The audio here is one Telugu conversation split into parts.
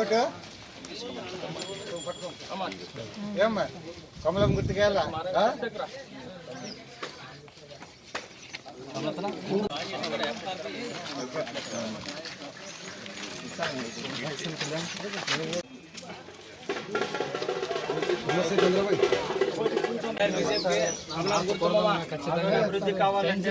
ఓటు ఏమ్మా కమలం గుర్తుకెళ్ళా అభివృద్ధి కావాలంటే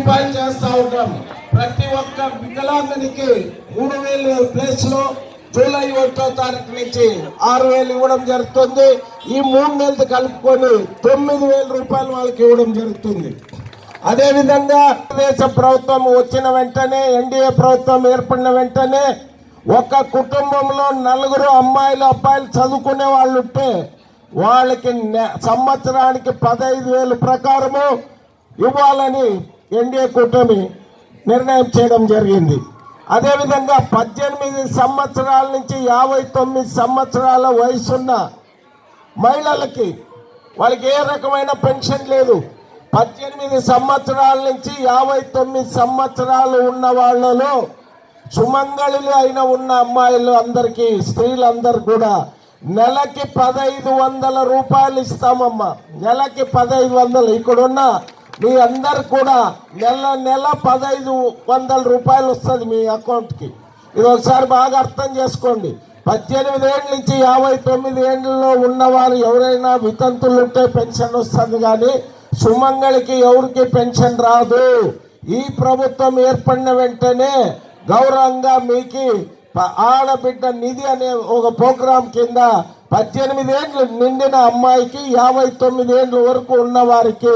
రూపాయలు చేస్తా ఉంటాం. ప్రతి ఒక్క వికలాంగునికి మూడు వేలు ప్లేస్లో జూలై ఒకటో తారీఖు నుంచి ఆరు వేలు ఇవ్వడం జరుగుతుంది. ఈ మూడు నెలలు కలుపుకొని తొమ్మిది వేల రూపాయలు వాళ్ళకి ఇవ్వడం జరుగుతుంది. అదే విధంగా దేశ ప్రభుత్వం వచ్చిన వెంటనే ఎన్డీఏ ప్రభుత్వం ఏర్పడిన వెంటనే ఒక కుటుంబంలో నలుగురు అమ్మాయిలు అబ్బాయిలు చదువుకునే వాళ్ళు ఉంటే వాళ్ళకి నె- సంవత్సరానికి పదహైదు వేలు ప్రకారము ఇవ్వాలని ఎన్డీఏ కూటమి నిర్ణయం చేయడం జరిగింది. అదేవిధంగా పద్దెనిమిది సంవత్సరాల నుంచి యాభై తొమ్మిది సంవత్సరాల వయసున్న మహిళలకి వాళ్ళకి ఏ రకమైన పెన్షన్ లేదు. పద్దెనిమిది సంవత్సరాల నుంచి యాభై తొమ్మిది సంవత్సరాలు ఉన్న వాళ్ళలో సుమంగళులు అయిన ఉన్న అమ్మాయిలు అందరికీ స్త్రీలందరూ కూడా నెలకి పదహైదు వందల రూపాయలు ఇస్తామమ్మా. నెలకి పదహైదు వందలు. ఇక్కడున్న మీ అందరు కూడా నెల నెల పదహైదు వందల రూపాయలు వస్తుంది మీ అకౌంట్కి. ఇది ఒకసారి బాగా అర్థం చేసుకోండి. పద్దెనిమిది ఏళ్ళ నుంచి యాభై తొమ్మిది ఏళ్ళలో ఉన్నవారు ఎవరైనా వితంతులు ఉంటే పెన్షన్ వస్తుంది కానీ సుమంగళికి ఎవరికి పెన్షన్ రాదు. ఈ ప్రభుత్వం ఏర్పడిన వెంటనే గౌరవంగా మీకు ఆడబిడ్డ నిధి అనే ఒక ప్రోగ్రాం కింద పద్దెనిమిది ఏళ్ళు నిండిన అమ్మాయికి యాభై తొమ్మిది ఏండ్ల వరకు ఉన్నవారికి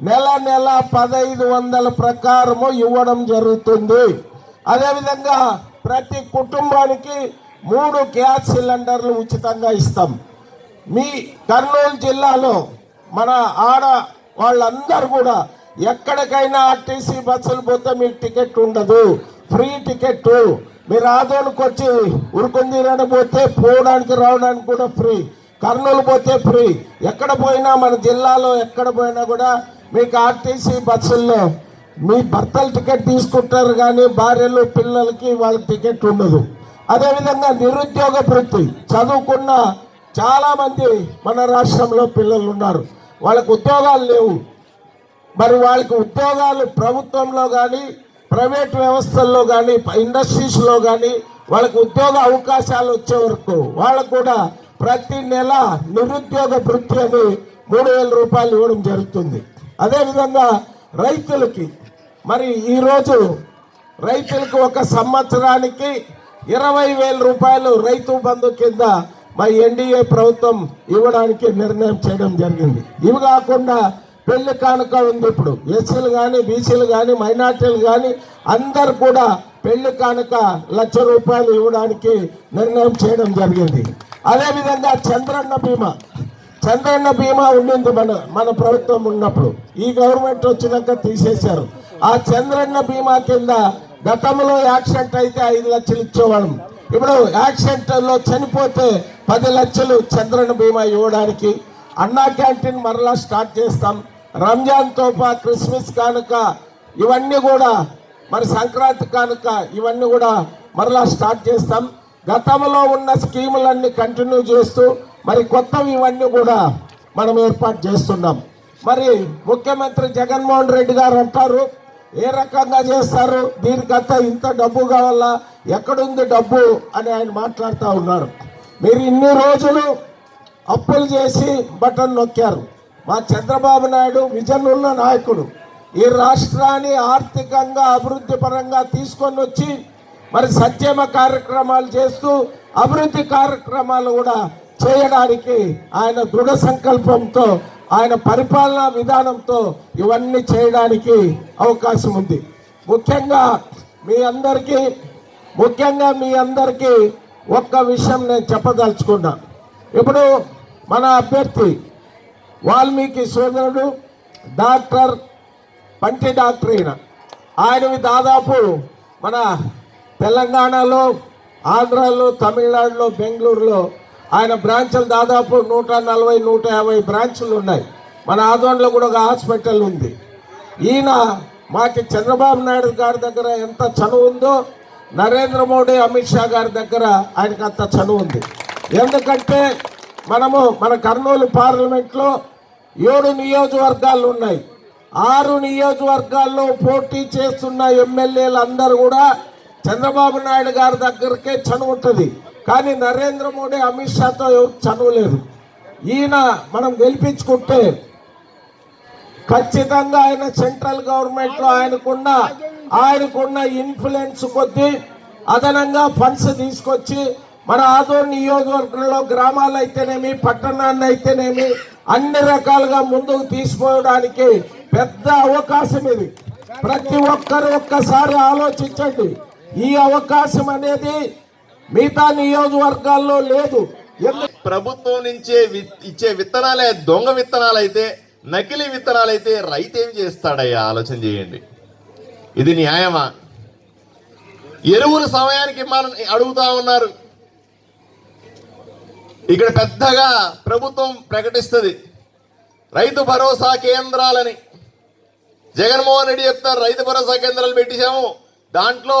నెల నెల పదహైదు వందల ప్రకారము ఇవ్వడం జరుగుతుంది. అదేవిధంగా ప్రతి కుటుంబానికి మూడు గ్యాస్ సిలిండర్లు ఉచితంగా ఇస్తాం. మీ కర్నూలు జిల్లాలో మన ఆడ వాళ్ళందరూ కూడా ఎక్కడికైనా ఆర్టీసీ బస్సులు పోతే మీకు టికెట్ ఉండదు. Free ticket. మీరు ఆదోనికి వచ్చి ఉరుకుందీరని పోతే పోవడానికి రావడానికి కూడా ఫ్రీ. కర్నూలు పోతే ఫ్రీ. ఎక్కడ పోయినా మన జిల్లాలో ఎక్కడ పోయినా కూడా మీకు ఆర్టీసీ బస్సుల్లో మీ భర్తలు టికెట్ తీసుకుంటారు కానీ భార్యలు పిల్లలకి వాళ్ళ టికెట్ ఉండదు. అదేవిధంగా నిరుద్యోగ వృత్తి. చదువుకున్న చాలామంది మన రాష్ట్రంలో పిల్లలు ఉన్నారు. వాళ్ళకు ఉద్యోగాలు లేవు. మరి వాళ్ళకి ఉద్యోగాలు ప్రభుత్వంలో కానీ ప్రైవేట్ వ్యవస్థల్లో కానీ ఇండస్ట్రీస్లో కానీ వాళ్ళకు ఉద్యోగ అవకాశాలు వచ్చే వరకు వాళ్ళకు కూడా ప్రతి నెల నిరుద్యోగ వృత్తి అని మూడు వేల రూపాయలు ఇవ్వడం జరుగుతుంది. అదేవిధంగా రైతులకి మరి ఈరోజు రైతులకు ఒక సంవత్సరానికి ఇరవై వేల రూపాయలు రైతు బంధు కింద మా ఎన్డీఏ ప్రభుత్వం ఇవ్వడానికి నిర్ణయం చేయడం జరిగింది. ఇవి కాకుండా పెళ్ళి కానుక ఉంది ఇప్పుడు. ఎస్సీలు కానీ బీసీలు కానీ మైనార్టీలు కానీ అందరు కూడా పెళ్ళి కానుక లక్ష రూపాయలు ఇవ్వడానికి నిర్ణయం చేయడం జరిగింది. అదేవిధంగా చంద్రన్న బీమా. చంద్రన్న బీమా ఉండింది మన మన ప్రభుత్వం ఉన్నప్పుడు. ఈ గవర్నమెంట్ వచ్చినాక తీసేశారు. ఆ చంద్రన్న బీమా కింద గతంలో యాక్సిడెంట్ అయితే ఐదు లక్షలు ఇచ్చేవాళ్ళం. ఇప్పుడు యాక్సిడెంట్లో చనిపోతే పది లక్షలు చంద్రన్న బీమా ఇవ్వడానికి అన్నా క్యాంటీన్ మరలా స్టార్ట్ చేస్తాం. రంజాన్ తోపా క్రిస్మస్ కానుక ఇవన్నీ కూడా మరి సంక్రాంతి కానుక ఇవన్నీ కూడా మరలా స్టార్ట్ చేస్తాం. గతంలో ఉన్న స్కీములన్నీ కంటిన్యూ చేస్తూ మరి కొత్తవి ఇవన్నీ కూడా మనం ఏర్పాటు చేస్తున్నాం. మరి ముఖ్యమంత్రి జగన్మోహన్ రెడ్డి గారు అంటారు ఏ రకంగా చేస్తారు? దీనికంతా ఇంత డబ్బు కావాలా? ఎక్కడుంది డబ్బు? అని ఆయన మాట్లాడుతూ ఉన్నారు. మీరు ఇన్ని రోజులు అప్పులు చేసి బటన్ నొక్కారు. మా చంద్రబాబు నాయుడు విజన్ ఉన్న నాయకుడు. ఈ రాష్ట్రాన్ని ఆర్థికంగా అభివృద్ధి పరంగా తీసుకొని వచ్చి మరి సంక్షేమ కార్యక్రమాలు చేస్తూ అభివృద్ధి కార్యక్రమాలు కూడా చేయడానికి ఆయన దృఢ సంకల్పంతో ఆయన పరిపాలనా విధానంతో ఇవన్నీ చేయడానికి అవకాశం ఉంది. ముఖ్యంగా మీ అందరికీ ముఖ్యంగా మీ అందరికీ ఒక్క విషయం నేను చెప్పదలుచుకున్నా. ఇప్పుడు మన అభ్యర్థి వాల్మీకి సోదరుడు డాక్టర్ పంటి డాక్టర్ ఈయన. ఆయనవి దాదాపు మన తెలంగాణలో ఆంధ్రాలో తమిళనాడులో బెంగళూరులో ఆయన బ్రాంచులు దాదాపు నూట నలభై నూట యాభై బ్రాంచులు ఉన్నాయి. మన ఆదోన్లో కూడా ఒక హాస్పిటల్ ఉంది. ఈయన మాకి చంద్రబాబు నాయుడు గారి దగ్గర ఎంత చనువు ఉందో నరేంద్ర మోడీ అమిత్ షా గారి దగ్గర ఆయనకు అంత చనువు ఉంది. ఎందుకంటే మనము మన కర్నూలు పార్లమెంట్లో ఏడు నియోజకవర్గాలు ఉన్నాయి. ఆరు నియోజకవర్గాల్లో పోటీ చేస్తున్న ఎమ్మెల్యేలు అందరూ కూడా చంద్రబాబు నాయుడు గారి దగ్గరకే చనువు ఉంటుంది. కానీ నరేంద్ర మోడీ అమిత్ షాతో ఎవరు చదవలేదు ఈయన మనం గెలిపించుకుంటే ఖచ్చితంగా ఆయన సెంట్రల్ గవర్నమెంట్లో ఆయనకున్న ఆయనకున్న ఇన్ఫ్లుయెన్స్ కొద్దీ అదనంగా ఫండ్స్ తీసుకొచ్చి మన ఆదోన్ నియోజకవర్గంలో గ్రామాలు అయితేనేమి పట్టణాన్ని అయితేనేమి అన్ని రకాలుగా ముందుకు తీసుకోవడానికి పెద్ద అవకాశం ఇది. ప్రతి ఒక్కరు ఒక్కసారి ఆలోచించండి. ఈ అవకాశం అనేది మిగతా నియోజకవర్గాల్లో లేదు. ప్రభుత్వం నుంచే ఇచ్చే విత్తనాలే దొంగ విత్తనాలు అయితే నకిలీ విత్తనాలు అయితే రైతు ఏం చేస్తాడయ్యా? ఆలోచన చేయండి. ఇది న్యాయమా? ఎరువులు సమయానికి మనం అడుగుతా ఉన్నారు. ఇక్కడ పెద్దగా ప్రభుత్వం ప్రకటిస్తుంది. రైతు భరోసా కేంద్రాలని. జగన్మోహన్ రెడ్డి చెప్తారు రైతు భరోసా కేంద్రాలు పెట్టించాము దాంట్లో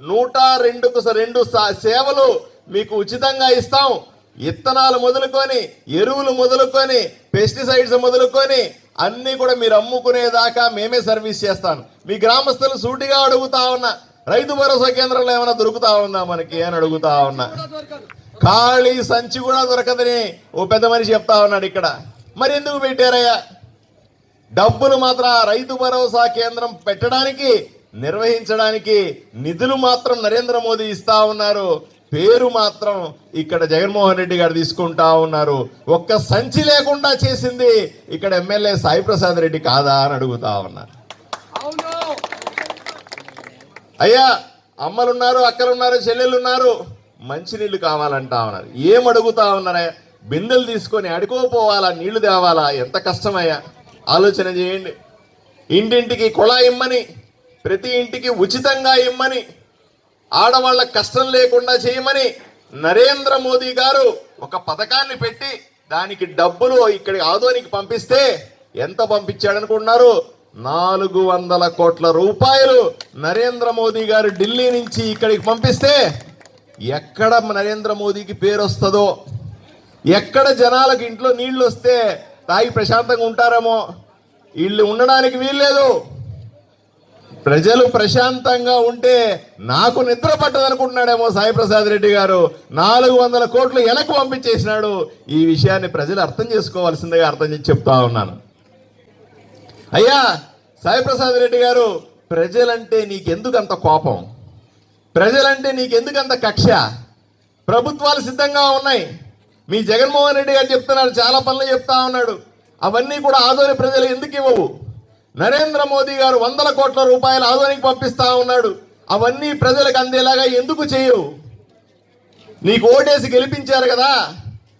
నూట రెండుకు స- రెండు సా- సేవలు మీకు ఉచితంగా ఇస్తాం. ఇత్తనాలు మొదలుకొని ఎరువులు మొదలుకొని పెస్టిసైడ్స్ మొదలుకొని అన్ని కూడా మీరు అమ్ముకునేదాకా మేమే సర్వీస్ చేస్తాను. మీ గ్రామస్తులు సూటిగా అడుగుతా ఉన్నా రైతు భరోసా కేంద్రంలో ఏమైనా దొరుకుతా ఉందా మనకి అని అడుగుతా ఉన్నా. ఖాళీ సంచి కూడా దొరకదని ఓ పెద్ద మనిషి చెప్తా ఉన్నాడు ఇక్కడ. మరి ఎందుకు పెట్టారయ్యా? డబ్బులు మాత్రం రైతు భరోసా కేంద్రం పెట్టడానికి నిర్వహించడానికి నిధులు మాత్రం నరేంద్ర మోదీ ఇస్తా ఉన్నారు. పేరు మాత్రం ఇక్కడ జగన్మోహన్ రెడ్డి గారు తీసుకుంటా ఉన్నారు. ఒక్క సంచి లేకుండా చేసింది ఇక్కడ ఎమ్మెల్యే సాయి ప్రసాద్ రెడ్డి కాదా అని అడుగుతా ఉన్నారు అయ్యా అమ్మలున్నారు అక్కలున్నారు చెల్లెలు ఉన్నారు మంచినీళ్ళు కావాలంటా ఉన్నారు. ఏం అడుగుతా ఉన్నారా? బిందెలు తీసుకొని అడుకోపోవాలా నీళ్ళు తేవాలా? ఎంత కష్టమయ్యా ఆలోచన చేయండి. ఇంటింటికి కుళాయి ఇమ్మని ప్రతి ఇంటికి ఉచితంగా ఇమ్మని. ఆడవాళ్ళ కష్టం లేకుండా చేయమని నరేంద్ర మోదీ గారు ఒక పథకాన్ని పెట్టి దానికి డబ్బులు ఇక్కడి ఆదోనికి పంపిస్తే ఎంత పంపించాడనుకుంటున్నారు? నాలుగు వందల కోట్ల రూపాయలు నరేంద్ర మోదీ గారు ఢిల్లీ నుంచి ఇక్కడికి పంపిస్తే ఎక్కడ నరేంద్ర మోదీకి పేరు వస్తుందో? ఎక్కడ జనాలకు ఇంట్లో నీళ్ళు వస్తే తాగి ప్రశాంతంగా ఉంటారేమో? వీళ్ళు ఉండడానికి వీల్లేదు. ప్రజలు ప్రశాంతంగా ఉంటే నాకు నిద్ర పట్టదనుకుంటున్నాడేమో సాయిప్రసాద్ రెడ్డి గారు. నాలుగు వందల కోట్లు వెనక్కి పంపించేసినాడు. ఈ విషయాన్ని ప్రజలు అర్థం చేసుకోవాల్సిందిగా అర్థం చేసి చెప్తా ఉన్నాను. అయ్యా సాయిప్రసాద్ రెడ్డి గారు ప్రజలంటే నీకెందుకు అంత కోపం? ప్రజలంటే నీకెందుకు అంత కక్ష? ప్రభుత్వాలు సిద్ధంగా ఉన్నాయి. మీ జగన్మోహన్ రెడ్డి గారు చెప్తున్నారు చాలా పనులు చెప్తా ఉన్నాడు. అవన్నీ కూడా ఆదోని ప్రజలు ఎందుకు ఇవ్వవు? నరేంద్ర మోదీ గారు వందల కోట్ల రూపాయలు ఆదోనికి పంపిస్తా ఉన్నాడు. అవన్నీ ప్రజలకు అందేలాగా ఎందుకు చేయవు? నీకు ఓటేసి గెలిపించారు కదా?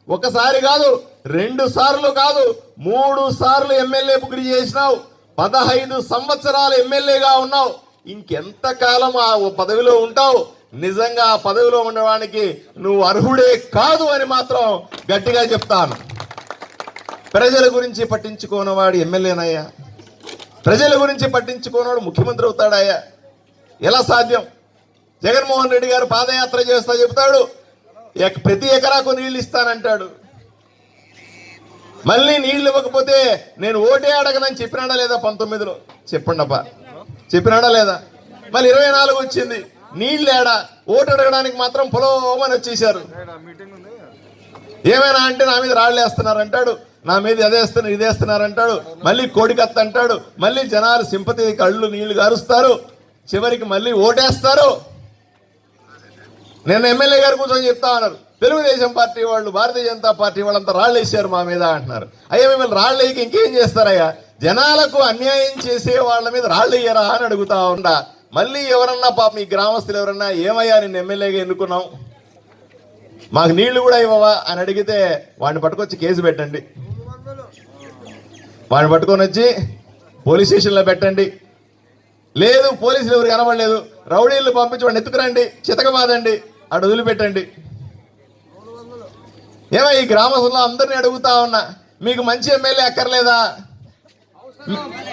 ఒకసారి కాదు రెండు సార్లు కాదు మూడు సార్లు ఎమ్మెల్యే బుక్కి చేసినావు. పదహైదు సంవత్సరాలు ఎమ్మెల్యేగా ఉన్నావు. ఇంకెంతకాలం ఆ పదవిలో ఉంటావు? నిజంగా ఆ పదవిలో ఉండడానికి నువ్వు అర్హుడే కాదు అని మాత్రం గట్టిగా చెప్తాను. ప్రజల గురించి పట్టించుకోనవాడు ఎమ్మెల్యేనయ్యా. ప్రజల గురించి పట్టించుకోనవాడు ముఖ్యమంత్రి అవుతాడాయా? ఎలా సాధ్యం? జగన్మోహన్ రెడ్డి గారు పాదయాత్ర చేస్తా చెప్తాడు ఎక్- ప్రతి ఎకరాకు నీళ్ళు ఇస్తానంటాడు. మళ్ళీ నీళ్ళు ఇవ్వకపోతే నేను ఓటే అడగనని చెప్పినాడా లేదా పంతొమ్మిదిలో? చెప్పండి అబ్బా చెప్పినాడా లేదా? మళ్ళీ ఇరవై నాలుగు వచ్చింది. నీళ్ళు ఏడా? ఓటు అడగడానికి మాత్రం పొలవమని వచ్చేసారు ఏమైనా అంటే నా మీద రాళ్ళు వేస్తున్నారు అంటాడు నా మీద అదేస్తున్నారు ఇదేస్తున్నారు అంటాడు. మళ్ళీ కోడికత్త అంటాడు. మళ్ళీ జనాలు సింపతి కళ్ళు నీళ్ళు గారుస్తారు. చివరికి మళ్ళీ ఓటేస్తారు. నేను ఎమ్మెల్యే గారు కూర్చొని చెప్తా ఉన్నారు తెలుగుదేశం పార్టీ వాళ్ళు భారతీయ జనతా పార్టీ వాళ్ళంతా రాళ్ళు వేసారు మా మీద అంటున్నారు. అయ్యా మిమ్మల్ని రాళ్ళు వేయక ఇంకేం చేస్తారయ్యా? జనాలకు అన్యాయం చేసే వాళ్ళ మీద రాళ్ళు వేయరా అని అడుగుతా ఉండా. మళ్ళీ ఎవరన్నా పాప మీ గ్రామస్తులు ఎవరన్నా ఏమయ్యా నిన్ను ఎమ్మెల్యేగా ఎన్నుకున్నావు? మాకు నీళ్ళు కూడా ఇవ్వవా? అని అడిగితే వాడిని పట్టుకొచ్చి కేసు పెట్టండి. వాడిని పట్టుకొని వచ్చి పోలీస్ స్టేషన్లో పెట్టండి. లేదు పోలీసులు ఎవరు కనబడలేదు. రౌడీలు పంపించి వాడిని ఎత్తుకురండి చితకబాదండి అటు వదిలిపెట్టండి. ఏమో ఈ గ్రామస్తుల్లో అందరినీ అడుగుతా ఉన్నా మీకు మంచి ఎమ్మెల్యే అక్కర్లేదా?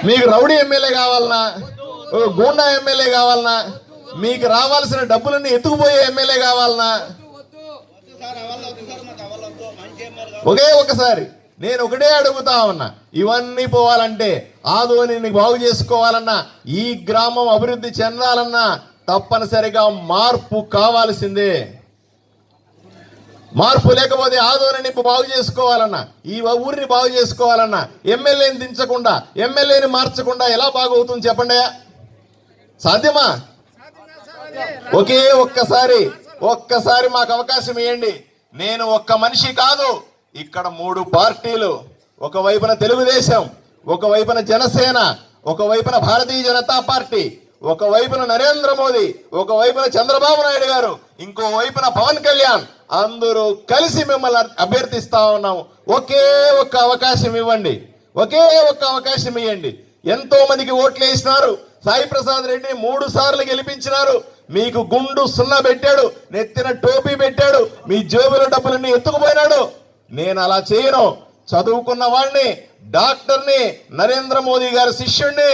మీకు రౌడీ ఎమ్మెల్యే కావాలనా? ఓ గూండా ఎమ్మెల్యే కావాలనా? మీకు రావాల్సిన డబ్బులన్నీ ఎత్తుకుపోయే ఎమ్మెల్యే కావాలనా? ఒకే ఒకసారి నేను ఒకటే అడుగుతా ఉన్నా ఇవన్నీ పోవాలంటే ఆదోని బాగు చేసుకోవాలన్నా ఈ గ్రామం అభివృద్ధి చెందాలన్నా తప్పనిసరిగా మార్పు కావాల్సిందే. మార్పు లేకపోతే ఆధోని బాగు చేసుకోవాలన్నా ఈ ఊరిని బాగు చేసుకోవాలన్నా ఎమ్మెల్యేని దించకుండా ఎమ్మెల్యేని మార్చకుండా ఎలా బాగవుతుంది చెప్పండి సాధ్యమా? ఒకే ఒక్కసారి ఒక్కసారి మాకు అవకాశం ఇవ్వండి నేను ఒక్క మనిషి కాదు. ఇక్కడ మూడు పార్టీలు ఒకవైపున తెలుగుదేశం ఒకవైపున జనసేన ఒకవైపున భారతీయ జనతా పార్టీ ఒకవైపున నరేంద్ర మోదీ ఒకవైపున చంద్రబాబు నాయుడు గారు ఇంకో వైపున పవన్ కళ్యాణ్. అందరూ కలిసి మిమ్మల్ని అభ్యర్థిస్తా ఉన్నాము ఒకే ఒక్క అవకాశం ఇవ్వండి. ఒకే ఒక్క అవకాశం ఇవ్వండి ఎంతో మందికి ఓట్లు వేసినారు. సాయి ప్రసాద్ రెడ్డిని మూడు సార్లు గెలిపించినారు. మీకు గుండు సున్నా పెట్టాడు. నెత్తిన టోపీ పెట్టాడు. మీ జోబుల డబ్బులన్నీ ఎత్తుకుపోయినాడు. నేను అలా చేయను. చదువుకున్న వాడిని డాక్టర్ని నరేంద్ర మోదీ గారి శిష్యుణ్ణి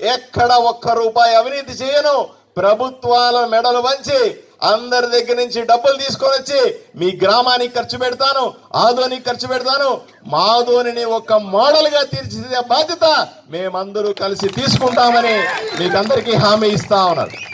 ఎక్కడ ఒక్క రూపాయి అవినీతి చేయను. ప్రభుత్వాల మెడలు వంచి అందరి దగ్గర నుంచి డబ్బులు తీసుకొని వచ్చి మీ గ్రామానికి ఖర్చు పెడతాను ఆదోనికి ఖర్చు పెడతాను. మాధోనిని ఒక మోడల్గా తీర్చిదిద్దే బాధ్యత మేమందరూ కలిసి తీసుకుంటామని మీకందరికీ హామీ ఇస్తా ఉన్నారు